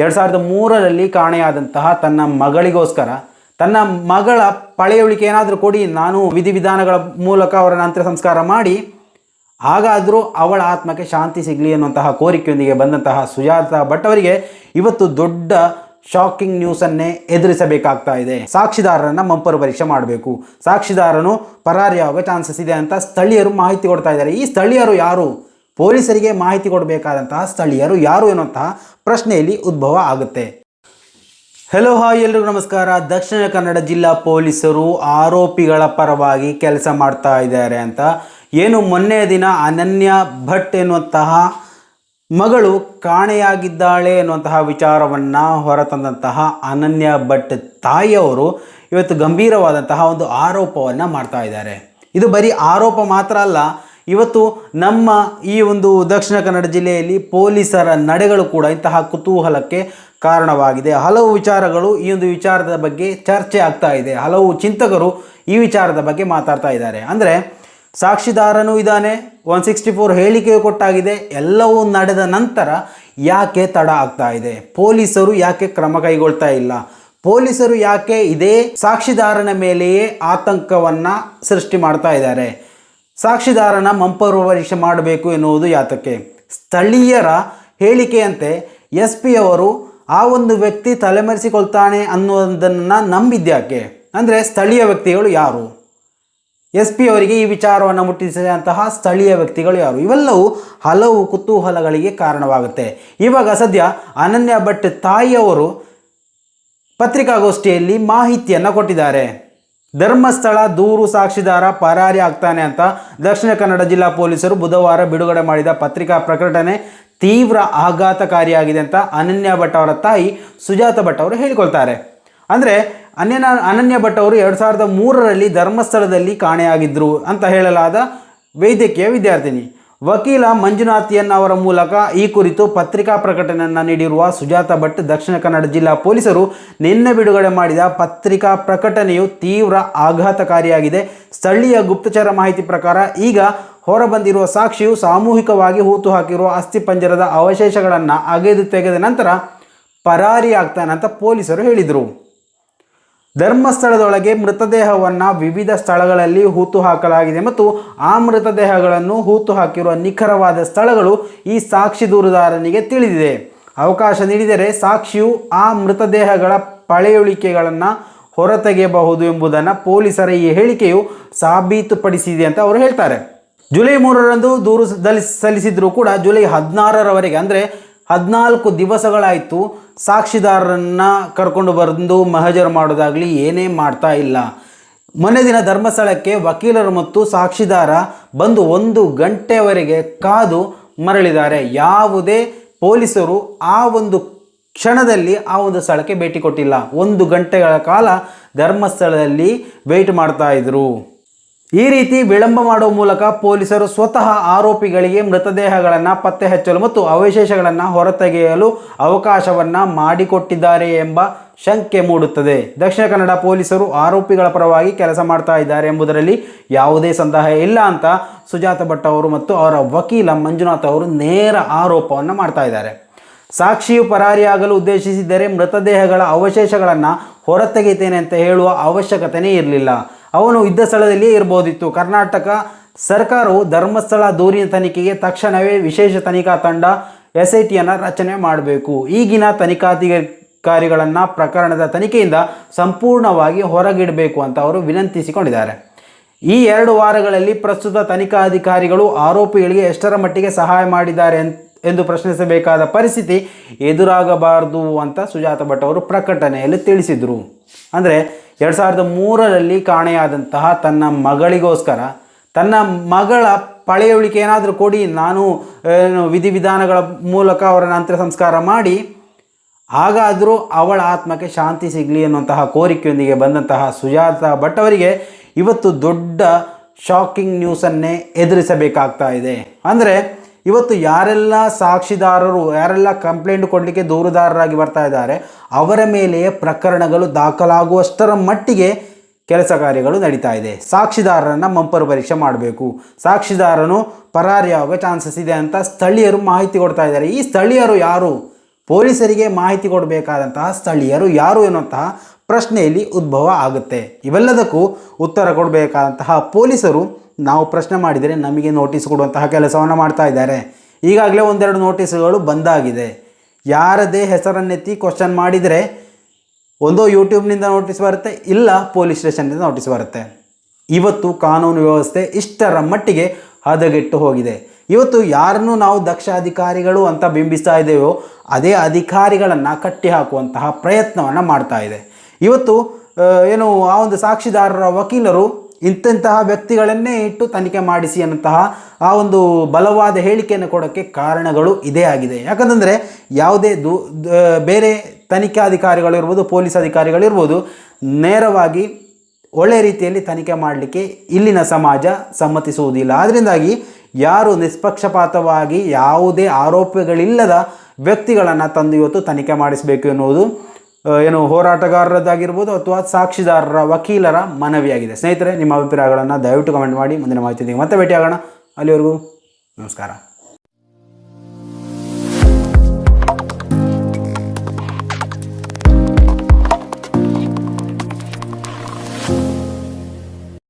ಎರಡು ಸಾವಿರದ ಮೂರರಲ್ಲಿ ಕಾಣೆಯಾದಂತಹ ತನ್ನ ಮಗಳಿಗೋಸ್ಕರ, ತನ್ನ ಮಗಳ ಪಳೆಯುಳಿಕೆ ಏನಾದರೂ ಕೊಡಿ, ನಾನು ವಿಧಿವಿಧಾನಗಳ ಮೂಲಕ ಅವರನ್ನು ಅಂತ್ಯ ಸಂಸ್ಕಾರ ಮಾಡಿ, ಹಾಗಾದರೂ ಅವಳ ಆತ್ಮಕ್ಕೆ ಶಾಂತಿ ಸಿಗಲಿ ಅನ್ನುವಂತಹ ಕೋರಿಕೆಯೊಂದಿಗೆ ಬಂದಂತಹ ಸುಜಾತ ಭಟ್ ಅವರಿಗೆ ಇವತ್ತು ದೊಡ್ಡ ಶಾಕಿಂಗ್ ನ್ಯೂಸನ್ನೇ ಎದುರಿಸಬೇಕಾಗ್ತಾ ಇದೆ. ಸಾಕ್ಷಿದಾರರನ್ನು ಮಂಪರು ಪರೀಕ್ಷೆ ಮಾಡಬೇಕು. ಸಾಕ್ಷಿದಾರನು ಪರಾರಿಯಾಗೋ ಚಾನ್ಸಸ್ ಇದೆ ಅಂತ ಸ್ಥಳೀಯರು ಮಾಹಿತಿ ಕೊಡ್ತಾ ಇದ್ದಾರೆ. ಈ ಸ್ಥಳೀಯರು ಯಾರು? ಪೊಲೀಸರಿಗೆ ಮಾಹಿತಿ ಕೊಡಬೇಕಾದಂತಹ ಸ್ಥಳೀಯರು ಯಾರು ಎನ್ನುವಂತಹ ಪ್ರಶ್ನೆಯಲ್ಲಿ ಉದ್ಭವ ಆಗುತ್ತೆ. ಹಲೋ ಹಾಯ್ ಎಲ್ರಿಗೂ ನಮಸ್ಕಾರ. ದಕ್ಷಿಣ ಕನ್ನಡ ಜಿಲ್ಲಾ ಪೊಲೀಸರು ಆರೋಪಿಗಳ ಪರವಾಗಿ ಕೆಲಸ ಮಾಡ್ತಾ ಇದ್ದಾರೆ ಅಂತ. ಏನು, ಮೊನ್ನೆ ದಿನ ಅನನ್ಯ ಭಟ್ ಎನ್ನುವಂತಹ ಮಗಳು ಕಾಣೆಯಾಗಿದ್ದಾಳೆ ಎನ್ನುವಂತಹ ವಿಚಾರವನ್ನು ಹೊರತಂದಂತಹ ಅನನ್ಯ ಭಟ್ ತಾಯಿಯವರು ಇವತ್ತು ಗಂಭೀರವಾದಂತಹ ಒಂದು ಆರೋಪವನ್ನು ಮಾಡ್ತಾ ಇದ್ದಾರೆ. ಇದು ಬರೀ ಆರೋಪ ಮಾತ್ರ ಅಲ್ಲ ಇವತ್ತು ನಮ್ಮ ಈ ಒಂದು ದಕ್ಷಿಣ ಕನ್ನಡ ಜಿಲ್ಲೆಯಲ್ಲಿ ಪೊಲೀಸರ ನಡೆಗಳು ಕೂಡ ಇಂತಹ ಕುತೂಹಲಕ್ಕೆ ಕಾರಣವಾಗಿದೆ. ಹಲವು ವಿಚಾರಗಳು ಈ ಒಂದು ವಿಚಾರದ ಬಗ್ಗೆ ಚರ್ಚೆ ಆಗ್ತಾ ಇದೆ. ಹಲವು ಚಿಂತಕರು ಈ ವಿಚಾರದ ಬಗ್ಗೆ ಮಾತಾಡ್ತಾ ಇದ್ದಾರೆ. ಅಂದರೆ ಸಾಕ್ಷಿದಾರನೂ ಇದ್ದಾನೆ ಒನ್ ಸಿಕ್ಸ್ಟಿ ಫೋರ್ ಹೇಳಿಕೆ ಕೊಟ್ಟಾಗಿದೆ, ಎಲ್ಲವೂ ನಡೆದ ನಂತರ ಯಾಕೆ ತಡ ಆಗ್ತಾ ಇದೆ? ಪೊಲೀಸರು ಯಾಕೆ ಕ್ರಮ ಕೈಗೊಳ್ತಾ ಇಲ್ಲ? ಪೊಲೀಸರು ಯಾಕೆ ಇದೇ ಸಾಕ್ಷಿದಾರನ ಮೇಲೆಯೇ ಆತಂಕವನ್ನು ಸೃಷ್ಟಿ ಮಾಡ್ತಾ ಇದ್ದಾರೆ? ಸಾಕ್ಷಿದಾರನ ಮಂಪರು ಪರೀಕ್ಷೆ ಮಾಡಬೇಕು ಎನ್ನುವುದು ಯಾತಕ್ಕೆ? ಸ್ಥಳೀಯರ ಹೇಳಿಕೆಯಂತೆ ಎಸ್ ಪಿ ಅವರು ಆ ಒಂದು ವ್ಯಕ್ತಿ ತಲೆಮರೆಸಿಕೊಳ್ತಾನೆ ಅನ್ನೋದನ್ನು ನಂಬಿದ್ಯಾಕೆ ಅಂದರೆ ಸ್ಥಳೀಯ ವ್ಯಕ್ತಿಗಳು ಯಾರು? ಎಸ್ ಪಿ ಅವರಿಗೆ ಈ ವಿಚಾರವನ್ನು ಮುಟ್ಟಿಸಿದಂತಹ ಸ್ಥಳೀಯ ವ್ಯಕ್ತಿಗಳು ಯಾರು? ಇವೆಲ್ಲವೂ ಹಲವು ಕುತೂಹಲಗಳಿಗೆ ಕಾರಣವಾಗುತ್ತೆ. ಇವಾಗ ಸದ್ಯ ಅನನ್ಯ ಭಟ್ ತಾಯಿಯವರು ಪತ್ರಿಕಾಗೋಷ್ಠಿಯಲ್ಲಿ ಮಾಹಿತಿಯನ್ನು ಕೊಟ್ಟಿದ್ದಾರೆ. ಧರ್ಮಸ್ಥಳ ದೂರು ಸಾಕ್ಷಿದಾರ ಪರಾರಿ ಆಗ್ತಾನೆ ಅಂತ ದಕ್ಷಿಣ ಕನ್ನಡ ಜಿಲ್ಲಾ ಪೊಲೀಸರು ಬುಧವಾರ ಬಿಡುಗಡೆ ಮಾಡಿದ ಪತ್ರಿಕಾ ಪ್ರಕಟಣೆ ತೀವ್ರ ಆಘಾತಕಾರಿಯಾಗಿದೆ ಅಂತ ಅನನ್ಯ ಭಟ್ ಅವರ ತಾಯಿ ಸುಜಾತ ಭಟ್ ಅವರು ಹೇಳಿಕೊಳ್ತಾರೆ. ಅಂದರೆ ಅನ್ಯನ ಅನನ್ಯ ಭಟ್ ಅವರು ಎರಡು ಸಾವಿರದ ಮೂರರಲ್ಲಿ ಧರ್ಮಸ್ಥಳದಲ್ಲಿ ಕಾಣೆಯಾಗಿದ್ದರು ಅಂತ ಹೇಳಲಾದ ವೈದ್ಯಕೀಯ ವಿದ್ಯಾರ್ಥಿನಿ. ವಕೀಲ ಮಂಜುನಾಥಿಯನ್ ಅವರ ಮೂಲಕ ಈ ಕುರಿತು ಪತ್ರಿಕಾ ಪ್ರಕಟಣೆಯನ್ನು ನೀಡಿರುವ ಸುಜಾತ ಭಟ್, ದಕ್ಷಿಣ ಕನ್ನಡ ಜಿಲ್ಲಾ ಪೊಲೀಸರು ನಿನ್ನೆ ಬಿಡುಗಡೆ ಮಾಡಿದ ಪತ್ರಿಕಾ ಪ್ರಕಟಣೆಯು ತೀವ್ರ ಆಘಾತಕಾರಿಯಾಗಿದೆ. ಸ್ಥಳೀಯ ಗುಪ್ತಚರ ಮಾಹಿತಿ ಪ್ರಕಾರ ಈಗ ಹೊರಬಂದಿರುವ ಸಾಕ್ಷಿಯು ಸಾಮೂಹಿಕವಾಗಿ ಹೂತು ಹಾಕಿರುವ ಅಸ್ಥಿಪಂಜರದ ಅವಶೇಷಗಳನ್ನು ಅಗೆದು ತೆಗೆದ ನಂತರ ಪರಾರಿಯಾಗ್ತಾನೆ ಅಂತ ಪೊಲೀಸರು ಹೇಳಿದರು. ಧರ್ಮಸ್ಥಳದೊಳಗೆ ಮೃತದೇಹವನ್ನು ವಿವಿಧ ಸ್ಥಳಗಳಲ್ಲಿ ಹೂತು ಹಾಕಲಾಗಿದೆ ಮತ್ತು ಆ ಮೃತದೇಹಗಳನ್ನು ಹೂತು ಹಾಕಿರುವ ನಿಖರವಾದ ಸ್ಥಳಗಳು ಈ ಸಾಕ್ಷಿ ದೂರುದಾರನಿಗೆ ತಿಳಿದಿದೆ. ಅವಕಾಶ ನೀಡಿದರೆ ಸಾಕ್ಷಿಯು ಆ ಮೃತದೇಹಗಳ ಪಳೆಯುಳಿಕೆಗಳನ್ನು ಹೊರತೆಗೆಯಬಹುದು ಎಂಬುದನ್ನು ಪೊಲೀಸರ ಈ ಹೇಳಿಕೆಯು ಸಾಬೀತುಪಡಿಸಿದೆ ಅಂತ ಅವರು ಹೇಳ್ತಾರೆ. ಜುಲೈ ಮೂರರಂದು ದೂರು ಸಲ್ಲಿ ಸಲ್ಲಿಸಿದ್ರು ಕೂಡ ಜುಲೈ ಹದಿನಾರರವರೆಗೆ, ಅಂದರೆ ಹದಿನಾಲ್ಕು ದಿವಸಗಳಾಯಿತು ಸಾಕ್ಷಿದಾರರನ್ನು ಕರ್ಕೊಂಡು ಬಂದು ಮಹಜರು ಮಾಡೋದಾಗಲಿ ಏನೇ ಮಾಡ್ತಾ ಇಲ್ಲ. ಮನೆ ದಿನ ಧರ್ಮಸ್ಥಳಕ್ಕೆ ವಕೀಲರು ಮತ್ತು ಸಾಕ್ಷಿದಾರ ಬಂದು ಒಂದು ಗಂಟೆವರೆಗೆ ಕಾದು ಮರಳಿದ್ದಾರೆ. ಯಾವುದೇ ಪೊಲೀಸರು ಆ ಒಂದು ಕ್ಷಣದಲ್ಲಿ ಆ ಒಂದು ಸ್ಥಳಕ್ಕೆ ಭೇಟಿ ಕೊಟ್ಟಿಲ್ಲ. ಒಂದು ಗಂಟೆಗಳ ಕಾಲ ಧರ್ಮಸ್ಥಳದಲ್ಲಿ ವೇಟ್ ಮಾಡ್ತಾ ಇದ್ರು. ಈ ರೀತಿ ವಿಳಂಬ ಮಾಡುವ ಮೂಲಕ ಪೊಲೀಸರು ಸ್ವತಃ ಆರೋಪಿಗಳಿಗೆ ಮೃತದೇಹಗಳನ್ನು ಪತ್ತೆ ಹಚ್ಚಲು ಮತ್ತು ಅವಶೇಷಗಳನ್ನು ಹೊರತೆಗೆಯಲು ಅವಕಾಶವನ್ನು ಮಾಡಿಕೊಟ್ಟಿದ್ದಾರೆ ಎಂಬ ಶಂಕೆ ಮೂಡುತ್ತದೆ. ದಕ್ಷಿಣ ಕನ್ನಡ ಪೊಲೀಸರು ಆರೋಪಿಗಳ ಪರವಾಗಿ ಕೆಲಸ ಮಾಡ್ತಾ ಇದ್ದಾರೆ ಎಂಬುದರಲ್ಲಿ ಯಾವುದೇ ಸಂದೇಹ ಇಲ್ಲ ಅಂತ ಸುಜಾತ ಭಟ್ ಅವರು ಮತ್ತು ಅವರ ವಕೀಲ ಮಂಜುನಾಥ್ ಅವರು ನೇರ ಆರೋಪವನ್ನು ಮಾಡ್ತಾ ಇದ್ದಾರೆ. ಸಾಕ್ಷಿಯು ಪರಾರಿಯಾಗಲು ಉದ್ದೇಶಿಸಿದ್ದರೆ ಮೃತದೇಹಗಳ ಅವಶೇಷಗಳನ್ನು ಹೊರತೆಗೆಯುತ್ತೇನೆ ಅಂತ ಹೇಳುವ ಅವಶ್ಯಕತೆಯೇ ಇರಲಿಲ್ಲ. ಅವನು ಇದ್ದ ಸ್ಥಳದಲ್ಲಿಯೇ ಇರಬಹುದಿತ್ತು. ಕರ್ನಾಟಕ ಸರ್ಕಾರವು ಧರ್ಮಸ್ಥಳ ದೂರಿನ ತನಿಖೆಗೆ ತಕ್ಷಣವೇ ವಿಶೇಷ ತನಿಖಾ ತಂಡ ಎಸ್ ಐ ಟಿಯನ್ನು ರಚನೆ ಮಾಡಬೇಕು. ಈಗಿನ ತನಿಖಾಧಿಕಾರಿಗಳನ್ನು ಪ್ರಕರಣದ ತನಿಖೆಯಿಂದ ಸಂಪೂರ್ಣವಾಗಿ ಹೊರಗಿಡಬೇಕು ಅಂತ ಅವರು ವಿನಂತಿಸಿಕೊಂಡಿದ್ದಾರೆ. ಈ ಎರಡು ವಾರಗಳಲ್ಲಿ ಪ್ರಸ್ತುತ ತನಿಖಾಧಿಕಾರಿಗಳು ಆರೋಪಿಗಳಿಗೆ ಎಷ್ಟರ ಮಟ್ಟಿಗೆ ಸಹಾಯ ಮಾಡಿದ್ದಾರೆ ಎಂದು ಪ್ರಶ್ನಿಸಬೇಕಾದ ಪರಿಸ್ಥಿತಿ ಎದುರಾಗಬಾರದು ಅಂತ ಸುಜಾತ ಭಟ್ ಅವರು ಪ್ರಕಟಣೆಯಲ್ಲಿ ತಿಳಿಸಿದರು. ಅಂದರೆ ಎರಡು ಸಾವಿರದ ಮೂರರಲ್ಲಿ ಕಾಣೆಯಾದಂತಹ ತನ್ನ ಮಗಳಿಗೋಸ್ಕರ, ತನ್ನ ಮಗಳ ಪಳೆಯುಳಿಕೆ ಏನಾದರೂ ಕೊಡಿ, ನಾನು ವಿಧಿವಿಧಾನಗಳ ಮೂಲಕ ಅವರನ್ನು ಅಂತ್ಯ ಸಂಸ್ಕಾರ ಮಾಡಿ, ಹಾಗಾದರೂ ಅವಳ ಆತ್ಮಕ್ಕೆ ಶಾಂತಿ ಸಿಗಲಿ ಅನ್ನುವಂತಹ ಕೋರಿಕೆಯೊಂದಿಗೆ ಬಂದಂತಹ ಸುಜಾತ ಭಟ್ ಅವರಿಗೆ ಇವತ್ತು ದೊಡ್ಡ ಶಾಕಿಂಗ್ ನ್ಯೂಸನ್ನೇ ಎದುರಿಸಬೇಕಾಗ್ತಾ ಇದೆ. ಅಂದರೆ ಇವತ್ತು ಯಾರೆಲ್ಲ ಸಾಕ್ಷಿದಾರರು, ಯಾರೆಲ್ಲ ಕಂಪ್ಲೇಂಟ್ ಕೊಡಲಿಕ್ಕೆ ದೂರುದಾರರಾಗಿ ಬರ್ತಾ ಇದ್ದಾರೆ, ಅವರ ಮೇಲೆಯೇ ಪ್ರಕರಣಗಳು ದಾಖಲಾಗುವಷ್ಟರ ಮಟ್ಟಿಗೆ ಕೆಲಸ ಕಾರ್ಯಗಳು ನಡೀತಾ ಇದೆ. ಸಾಕ್ಷಿದಾರರನ್ನು ಮಂಪರು ಪರೀಕ್ಷೆ ಮಾಡಬೇಕು. ಸಾಕ್ಷಿದಾರನು ಪರಾರಿಯಾಗುವ ಚಾನ್ಸಸ್ ಇದೆ ಅಂತ ಸ್ಥಳೀಯರು ಮಾಹಿತಿ ಕೊಡ್ತಾ ಇದ್ದಾರೆ. ಈ ಸ್ಥಳೀಯರು ಯಾರು? ಪೊಲೀಸರಿಗೆ ಮಾಹಿತಿ ಕೊಡಬೇಕಾದಂತಹ ಸ್ಥಳೀಯರು ಯಾರು ಎನ್ನುವಂತಹ ಪ್ರಶ್ನೆಯಲ್ಲಿ ಉದ್ಭವ ಆಗುತ್ತೆ. ಇವೆಲ್ಲದಕ್ಕೂ ಉತ್ತರ ಕೊಡಬೇಕಾದಂತಹ ಪೊಲೀಸರು ನಾವು ಪ್ರಶ್ನೆ ಮಾಡಿದರೆ ನಮಗೆ ನೋಟಿಸ್ ಕೊಡುವಂತಹ ಕೆಲಸವನ್ನು ಮಾಡ್ತಾ ಇದ್ದಾರೆ. ಈಗಾಗಲೇ ಒಂದೆರಡು ನೋಟಿಸ್ಗಳು ಬಂದಾಗಿದೆ. ಯಾರದೇ ಹೆಸರನ್ನೆತ್ತಿ ಕ್ವಶನ್ ಮಾಡಿದರೆ ಒಂದೋ ಯೂಟ್ಯೂಬ್ನಿಂದ ನೋಟಿಸ್ ಬರುತ್ತೆ, ಇಲ್ಲ ಪೊಲೀಸ್ ಸ್ಟೇಷನ್ನಿಂದ ನೋಟಿಸ್ ಬರುತ್ತೆ. ಇವತ್ತು ಕಾನೂನು ವ್ಯವಸ್ಥೆ ಇಷ್ಟರ ಮಟ್ಟಿಗೆ ಹದಗೆಟ್ಟು ಹೋಗಿದೆ. ಇವತ್ತು ಯಾರನ್ನು ನಾವು ದಕ್ಷ ಅಧಿಕಾರಿಗಳು ಅಂತ ಬಿಂಬಿಸ್ತಾ ಇದ್ದೇವೋ ಅದೇ ಅಧಿಕಾರಿಗಳನ್ನು ಕಟ್ಟಿ ಹಾಕುವಂತಹ ಪ್ರಯತ್ನವನ್ನು ಮಾಡ್ತಾ ಇದೆ. ಇವತ್ತು ಏನು, ಆ ಒಂದು ಸಾಕ್ಷಿದಾರರ ವಕೀಲರು ಇಂತಹ ವ್ಯಕ್ತಿಗಳನ್ನೇ ಇಟ್ಟು ತನಿಖೆ ಮಾಡಿಸಿ ಅನ್ನಂತಹ ಆ ಒಂದು ಬಲವಾದ ಹೇಳಿಕೆಯನ್ನು ಕೊಡೋಕ್ಕೆ ಕಾರಣಗಳು ಇದೇ ಆಗಿದೆ. ಯಾಕಂತಂದರೆ, ಯಾವುದೇ ದೂ ಬೇರೆ ತನಿಖಾಧಿಕಾರಿಗಳಿರ್ಬೋದು ಪೊಲೀಸ್ ಅಧಿಕಾರಿಗಳಿರ್ಬೋದು, ನೇರವಾಗಿ ಒಳ್ಳೆ ರೀತಿಯಲ್ಲಿ ತನಿಖೆ ಮಾಡಲಿಕ್ಕೆ ಇಲ್ಲಿನ ಸಮಾಜ ಸಮ್ಮತಿಸುವುದಿಲ್ಲ. ಆದ್ದರಿಂದಾಗಿ ಯಾರು ನಿಷ್ಪಕ್ಷಪಾತವಾಗಿ ಯಾವುದೇ ಆರೋಪಗಳಿಲ್ಲದ ವ್ಯಕ್ತಿಗಳನ್ನು ತಂದು ಇವತ್ತು ತನಿಖೆ ಮಾಡಿಸಬೇಕು ಎನ್ನುವುದು ಏನು ಹೋರಾಟಗಾರರದ್ದಾಗಿರ್ಬೋದು ಅಥವಾ ಸಾಕ್ಷಿದಾರರ ವಕೀಲರ ಮನವಿಯಾಗಿದೆ. ಸ್ನೇಹಿತರೆ, ನಿಮ್ಮ ಅಭಿಪ್ರಾಯಗಳನ್ನು ದಯವಿಟ್ಟು ಕಮೆಂಟ್ ಮಾಡಿ. ಮುಂದಿನ ಮಾಹಿತಿ ಮತ್ತೆ ಭೇಟಿಯಾಗೋಣ. ಅಲ್ಲಿವರೆಗೂ ನಮಸ್ಕಾರ.